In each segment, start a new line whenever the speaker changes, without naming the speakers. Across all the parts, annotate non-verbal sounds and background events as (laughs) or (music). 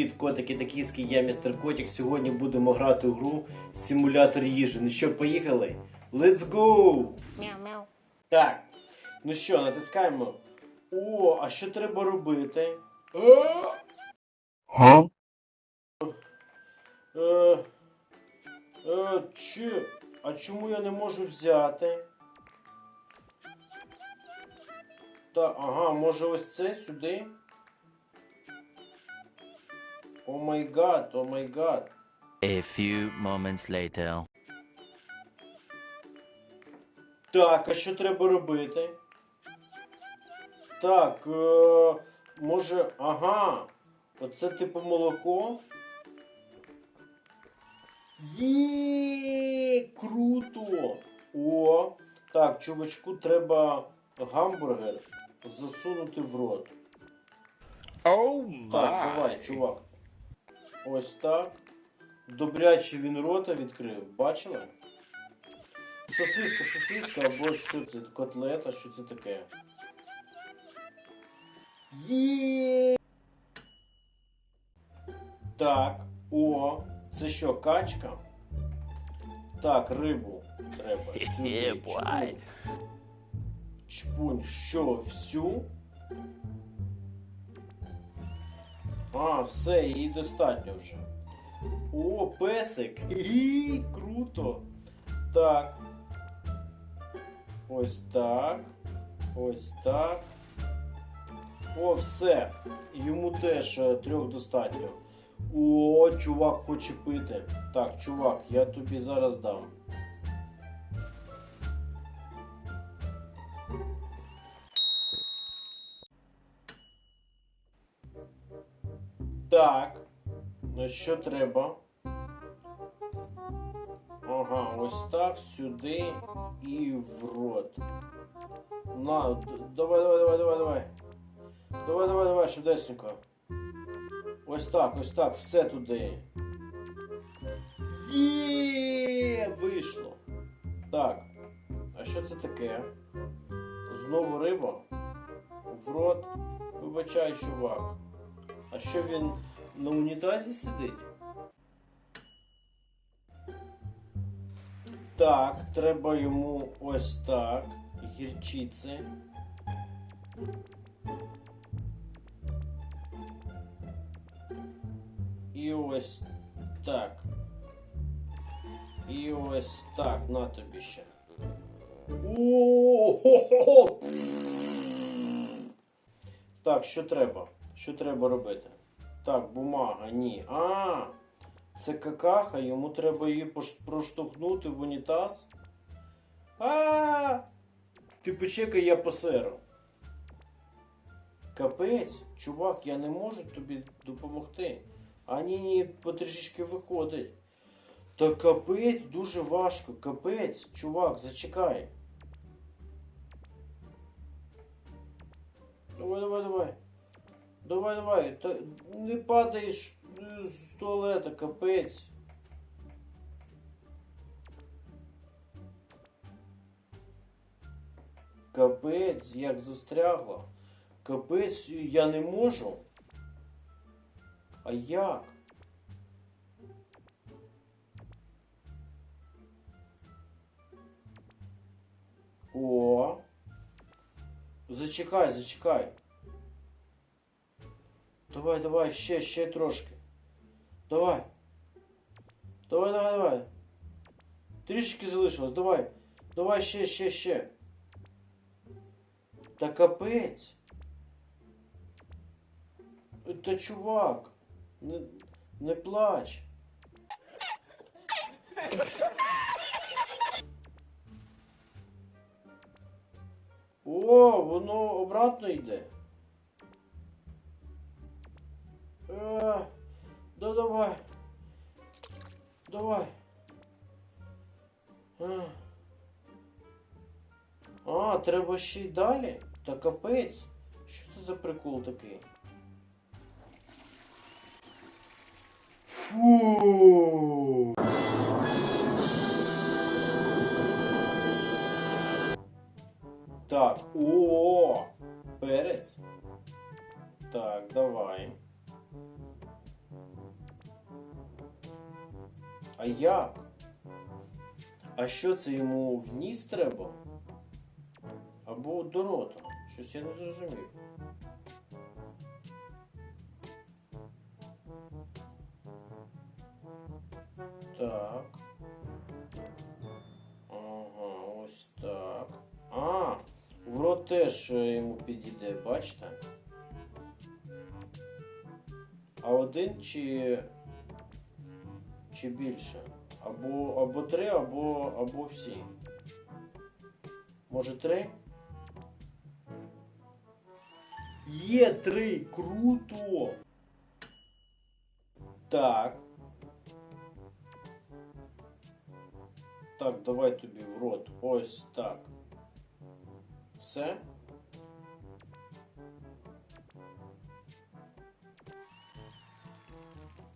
Привіт, котики та кіски, я містер Котик. Сьогодні будемо грати у гру Симулятор їжі. Ну що, поїхали? Let's go!
Мяу-мяу.
Так. Ну що, натискаємо. О, а що треба робити? Е,
Huh?
е, е, чи, а чому я не можу взяти? Та, ага, може ось це сюди? О май гад, о май гад.
A few moments later.
Так, а що треба робити? Так, е, може, ага. Оце типу молоко. Є, круто! О, так, чувачку треба гамбургер засунути в рот.
Oh
Так, давай, чувак. Ось так. Добряче він рота відкрив. Бачили? Сосиска, сосиска, або що це? Котлета, що це таке? Є. Так, о, це що, качка? Так, рибу треба. Сюди. Чпунь. Чпунь, що, всю? А, все, її достатньо вже. О, песик! І круто! Так. Ось так. Ось так. О, все. Йому теж е, трьох достатньо. О, чувак хоче пити. Так, чувак, я тобі зараз дам. Так. Ну що треба? Ага, ось так, сюди і в рот. На, давай, давай, давай, давай, давай. Давай, давай, давай, швидесенько. Ось так, ось так, все туди. Є, вийшло. Так. А що це таке? Знову риба? В рот. Вибачай, чувак. А що він на унітазі сидить? Так, треба йому ось так. Гірчиці. І ось так. І ось так, на тобі ще. О-хо-хо! Так, що треба? Що треба робити? Так, бумага, ні. А, це какаха, йому треба її проштовхнути в унітаз. А, ти почекай, я посеру. Капець, чувак, я не можу тобі допомогти. А ні, ні, потрішечки виходить. Та капець дуже важко. Капець, чувак, зачекай. Давай, давай, давай. Давай, давай. Та не падаєш е, з туалета, капець. Капець, як застрягло. Капець, я не можу. А як? О. Зачекай, зачекай. Давай, давай, ще, ще трошки. Давай. Давай, давай, давай. Трішки залишилось, давай. Давай ще, ще, ще. Та капець. Та чувак. Не, не плач. О, воно обратно йде. Да давай. Давай. Е. А, треба ще й далі? Та капець. Що це за прикол такий? Фу. Так, о, перець. Так, давай. А як? А що це йому в ніс треба? Або до рота? Щось я не зрозумів. Так. Ага, ось так. А, в рот теж е, йому підійде, бачите? А один чи. Чи більше? Або, або три, або, або всі. Може три? Є три! Круто! Так. Так, давай тобі в рот. Ось так. Все?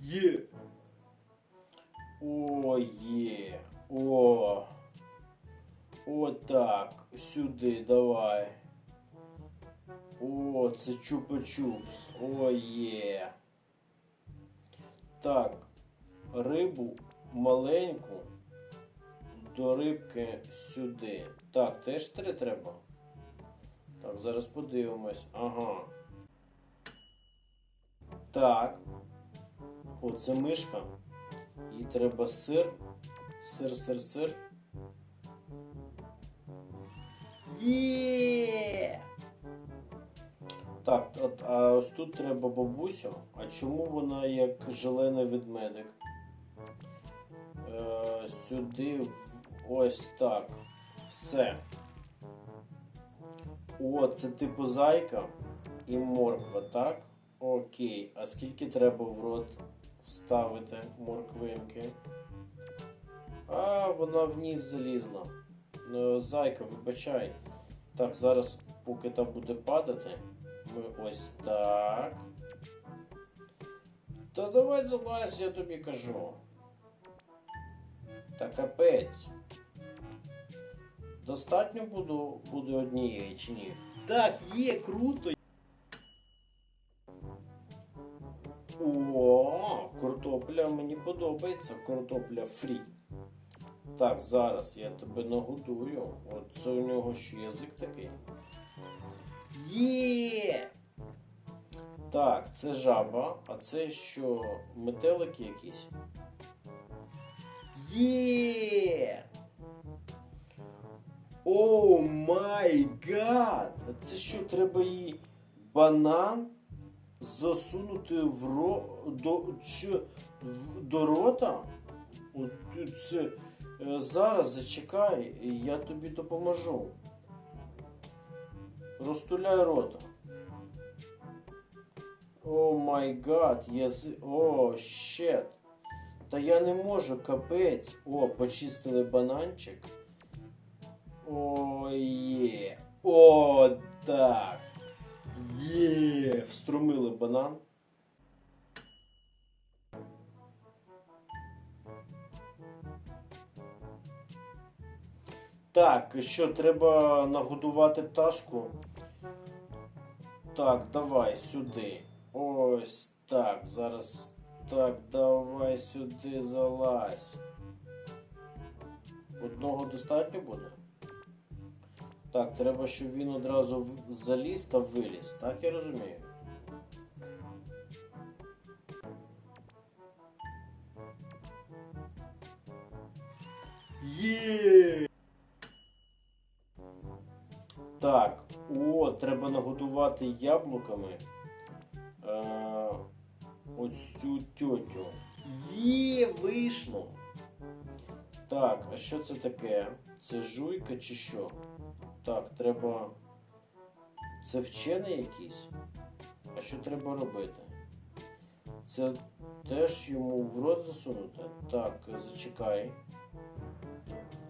Є. О, є. О. Отак. Сюди, давай. О, це чупа-чупс. О, є. Так. Рибу маленьку до рибки сюди. Так, теж три треба. Так, зараз подивимось. Ага. Так. О, це мишка. Їй треба сир. Сир, сир, сир. Є! Так, от, а ось тут треба бабусю. А чому вона як желений ведмедик? Е, сюди ось так. Все. О, це типу зайка і морква, так? Окей. А скільки треба в рот вставити морквинки? А, вона в ніс залізла. Е, Зайка, вибачай. Так, зараз, поки та буде падати, ми ось так. Та давай залазь, я тобі кажу. Та капець. Достатньо буду, буде однієї чи ні? Так, є, круто. Подобається. Картопля фрі. Так, зараз я тебе нагодую. От це у нього ще язик такий. Є! Так, це жаба, а це що, метелики якісь? Є! О май гад! Це що, треба їй банан засунути в ро... до, в- до рота? От це... Е, Зараз зачекай, я тобі допоможу. Розтуляй рота. О май гад, язи... О, щет. Та я не можу, капець. О, почистили бананчик. О, є. О, так. Є. Вструмили банан. Так, що, треба нагодувати пташку? Так, давай сюди. Ось так. Зараз. Так, давай сюди залазь. Одного достатньо буде? Так, треба, щоб він одразу заліз та виліз. Так я розумію. Є! Так, о, треба нагодувати яблуками. Е, цю тьотю. Є, вийшло. Так, а що це таке? Це жуйка чи що? Так, треба. Це вчений якийсь? А що треба робити? Це теж йому в рот засунути? Так, зачекай.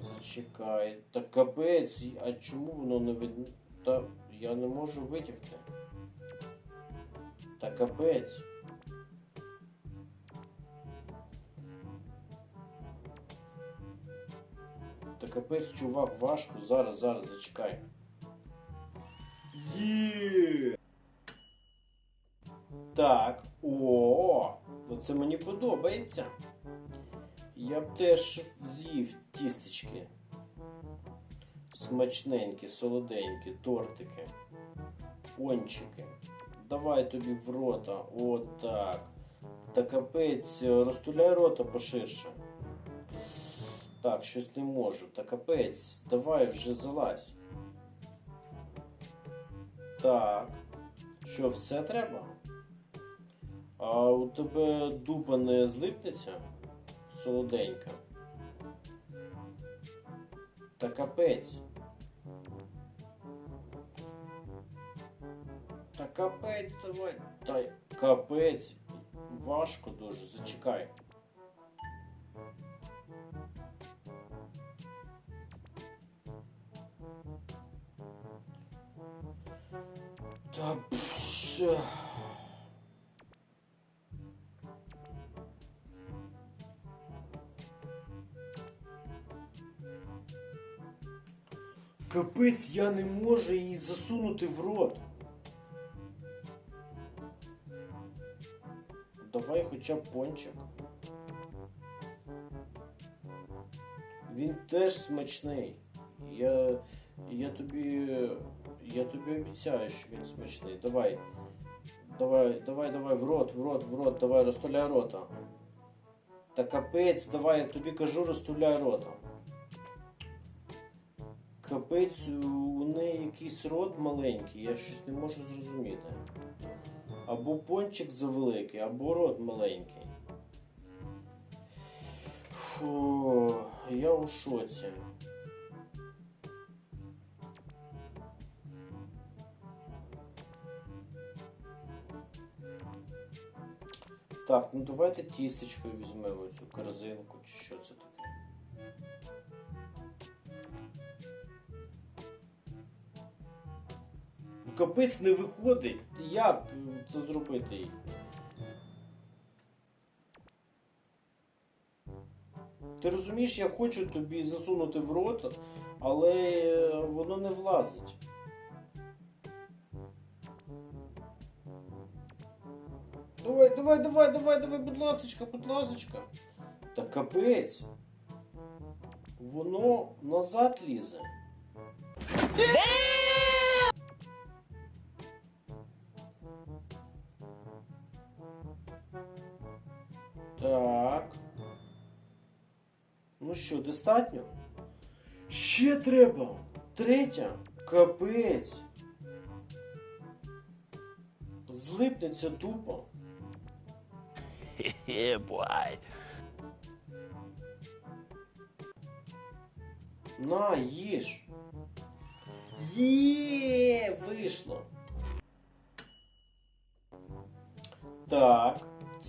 Зачекай. Та капець, а чому воно не від... Та я не можу витягти. Та капець. Капець, чувак, важко. Зараз, зараз, зачекай. Є. Так. О, оце мені подобається. Я б теж з'їв тістечки. Смачненькі, солоденькі, тортики, пончики. Давай тобі в рота. Отак. Та капець, розтуляй рота поширше. Так, щось не можу. Та капець, давай вже залазь. Так. Що, все треба? А у тебе дупа не злипнеться? Солоденька. Та капець. Та капець давай. Та капець. Важко дуже, зачекай. Та пш. Капець, я не можу її засунути в рот. Давай хоча б пончик. Він теж смачний. Я, я тобі. Я тобі обіцяю, що він смачний. Давай. Давай, давай, давай, в рот, в рот, в рот, давай, розтуляй рота. Та капець, давай, я тобі кажу, розтуляй рота. Капець, у неї якийсь рот маленький, я щось не можу зрозуміти. Або пончик завеликий, або рот маленький. Фу, я у шоці. Так, ну давайте тістечко візьмемо цю корзинку, чи що це таке. Ну, Капець не виходить. Як це зробити? Ти розумієш, я хочу тобі засунути в рот, але воно не влазить. Давай, давай, давай, давай, давай, будь ласочка, будь ласочка. Та капець. Воно назад лізе. Так. Ну що, достатньо? Ще треба. Третя. Капець. Злипнеться тупо.
Boy.
На, їж. Є, вийшло. Так,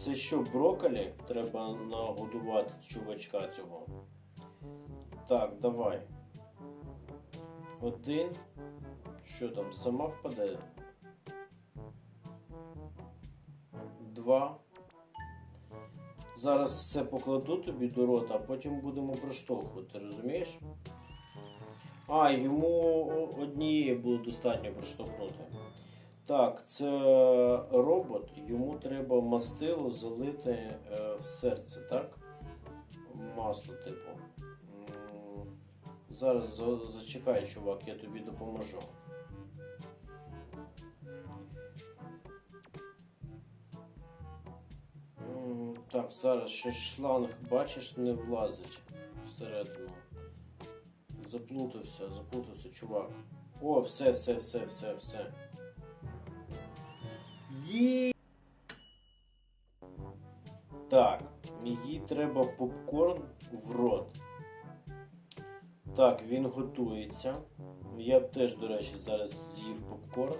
це що, брокколі? Треба нагодувати чувачка цього. Так, давай. Один. Що там, сама впаде? Два. Зараз все покладу тобі до рота, а потім будемо проштовхувати, розумієш? А, йому однієї було достатньо проштовхнути. Так, це робот, йому треба мастило залити е, в серце, так? Масло, типу. Зараз зачекай, чувак, я тобі допоможу. Так, зараз щось шланг, бачиш, не влазить всередину. Заплутався, заплутався, чувак. О, все, все, все, все, все. Є. Так, їй треба попкорн в рот. Так, він готується. Я б теж, до речі, зараз з'їв попкорн,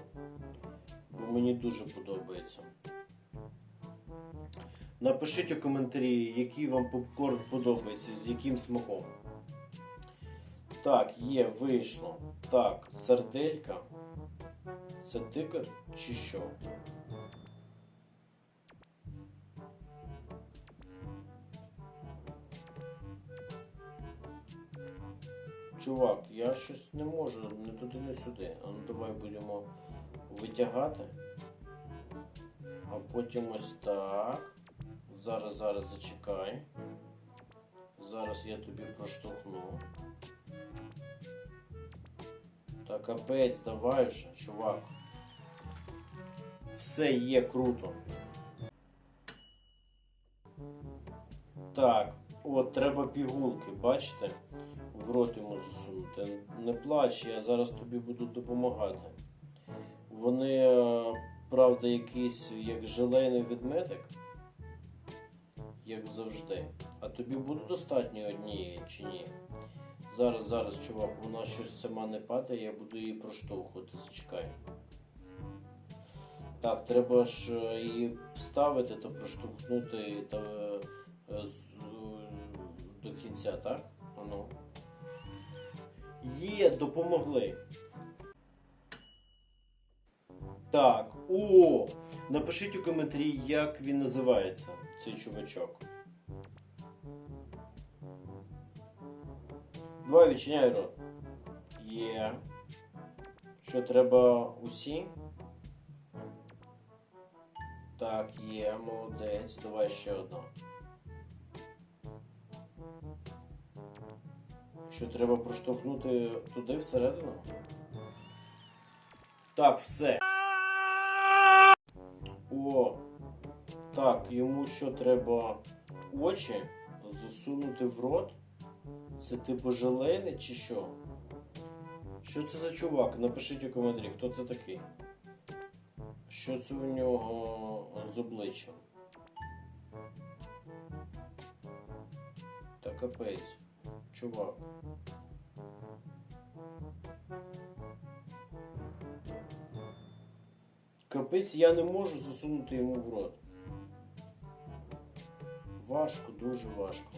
бо мені дуже подобається. Напишіть у коментарі, який вам попкорн подобається, з яким смаком. Так, є, вийшло. Так, сарделька. Це тикар чи що? Чувак, я щось не можу не туди, не сюди. А ну давай будемо витягати. А потім ось так. Зараз, зараз зачекай. Зараз я тобі проштовхну. Та капець, давай вже, чувак. Все є круто. Так, от треба пігулки, бачите? В рот йому засунути. Не плач, я зараз тобі буду допомагати. Вони, е, правда, якийсь як желейний ведмедик, як завжди. А тобі буде достатньо однієї чи ні? Зараз, зараз, чувак, вона щось сама не падає, я буду її проштовхувати, зачекай. Так, треба ж е, її вставити та проштовхнути та, е, е, до кінця, так? Ану. Є, допомогли. Так, о! Напишіть у коментарі, як він називається, чувачок. Давай відчиняй рот. Є. Що треба усі? Так, є, молодець. Давай ще одну. Що треба проштовхнути туди всередину? Так, все. О. Так, йому що треба очі засунути в рот? Це типу желейне чи що? Що це за чувак? Напишіть у коментарі, хто це такий. Що це у нього з обличчям? Та капець. Чувак. Капець я не можу засунути йому в рот. Важко, дуже важко.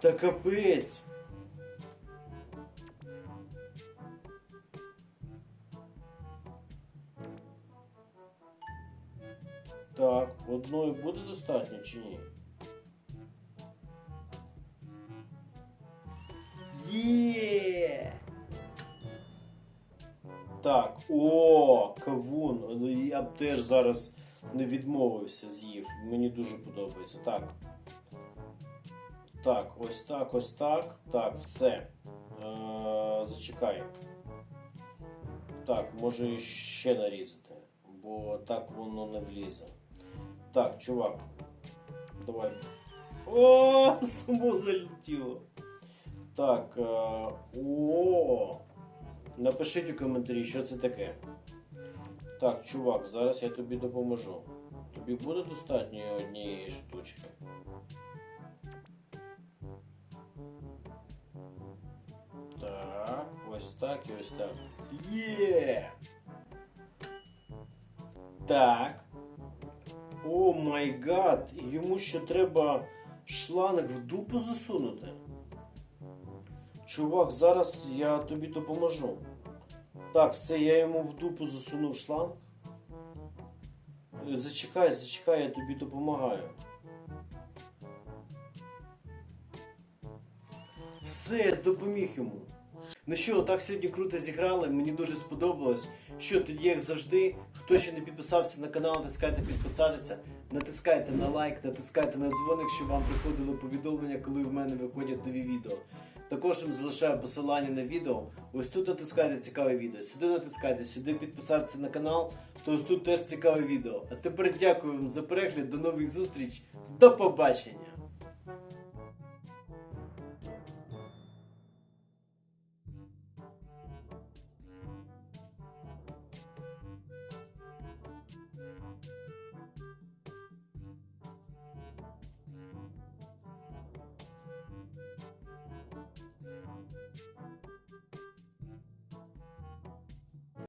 Та капець. Так, одної буде достатньо чи ні? Є! Так, о, кавун. Ну, Я б теж зараз не відмовився з'їв. Мені дуже подобається. Так. Так, ось так, ось так. Так, все. Е, зачекай. Так, може ще нарізати, бо так воно не влізе. Так, чувак. Давай. О, (laughs) само залетіло. Так. Е, о. Напишіть у коментарі, що це таке. Так, чувак, зараз я тобі допоможу. Тобі буде достатньо однієї штучки. Так, ось так і ось так. Є! Так. О май гад! Йому ще треба шланг в дупу засунути. Чувак, зараз я тобі допоможу. Так, все, я йому в дупу засунув шланг. Е, Зачекай, зачекай, я тобі допомагаю. Все, я допоміг йому. Ну що, так сьогодні круто зіграли, мені дуже сподобалось. Що тоді, як завжди, хто ще не підписався на канал, натискайте підписатися, натискайте на лайк, натискайте на дзвоник, щоб вам приходило повідомлення, коли в мене виходять нові відео. Також вам залишаю посилання на відео. Ось тут натискайте цікаве відео. Сюди натискайте, сюди підписатися на канал, то ось тут теж цікаве відео. А тепер дякую вам за перегляд, до нових зустріч, до побачення!